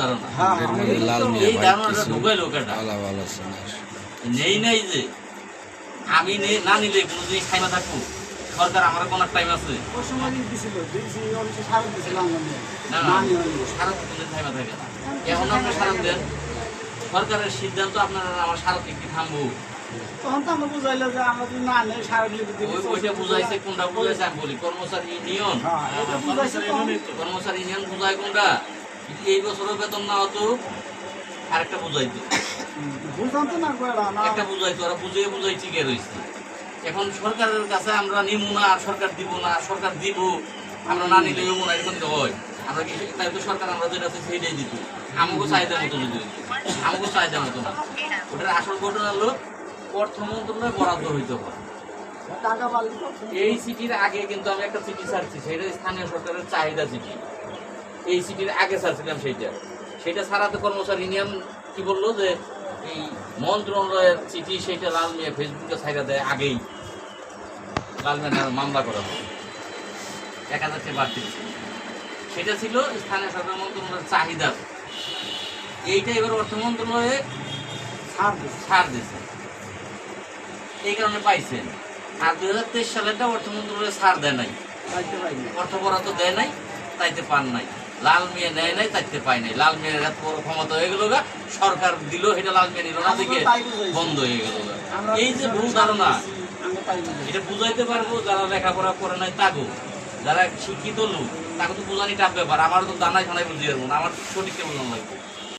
ধারণা। হ্যাঁ, এই ধারণাটা ঢুকাই লোকেটা। নেই নাই যে। আমি না নিলে কোনো জিনিস থাকব। সরকার আমার কোনো টাইম আছে। এখন আপনি দেন। সরকারের সিদ্ধান্ত আপনারা আমার কি থামবো। তখন তো আমরা বুঝাইলো যে আমরা যদি না নেই সারা ওইটা বুঝাইছে কোনটা বুঝাইছে আমি বলি কর্মচারী ইউনিয়ন হ্যাঁ বুঝাইছে তখন। কর্মচারী ইউনিয়ন বুঝায় কোনটা? এই বছরের বেতন না হতো আরেকটা বুঝাইতো। বুঝতাম তো না। কয়টা একটা বুঝাইতো ওরা বুঝিয়ে বুঝাই টিকে রয়েছে এখন সরকারের কাছে আমরা নিব না আর সরকার দিব না আর সরকার দিব আমরা না নিলে হব না এরকম তো হয়। আমরা কি তাই তো সরকার আমরা যেটা আছে সেইটাই দিত। আমাকে চাহিদা মতো যদি আমাকে চাহিদা মতো না। ওটার আসল ঘটনা হলো অর্থ মন্ত্রণালয় বরাদ্দ হইতে হয় এই সিটির আগে কিন্তু আমি একটা চিঠি ছাড়ছি সেটা স্থানীয় সরকারের চাহিদা চিঠি। এই সিটির আগে ছাড়ছিলাম সেইটা। সেটা ছাড়াতে কর্মচারী ইউনিয়ন কি বলল যে এই মন্ত্রণালয়ের চিঠি সেইটা লাল মিয়া ফেসবুকে ছাইড়া দেয় আগেই। লাল মিয়া মামলা করা হবে এক হাজার টাকা বাড়তি। সেটা ছিল স্থানীয় সরকার মন্ত্রণালয়ের চাহিদা। এইটা এবার অর্থ মন্ত্রণালয়ে ছাড় দিছে। এই কারণে পাইছেন আর দুই হাজার তেইশ সালেরটা অর্থ মন্ত্রণালয়ে ছাড় দেয় নাই। অর্থ বরাদ্দ দেয় নাই তাইতে পান নাই। লাল মেয়ে নেয় নাই তাইতে পায় নাই। লাল মেয়ের এত বড় ক্ষমতা হয়ে গেল গা সরকার দিল সেটা লাল মেয়ে নিল না দিকে বন্ধ হয়ে গেল এই যে ভুল ধারণা এটা বুঝাইতে পারব যারা লেখাপড়া করে নাই তাগো। যারা শিক্ষিত লোক তাকে তো বোঝানি টাপ ব্যাপার। আমার তো দানায় খানায় বুঝিয়ে পারব না আমার সঠিক বোঝানো লাগবে।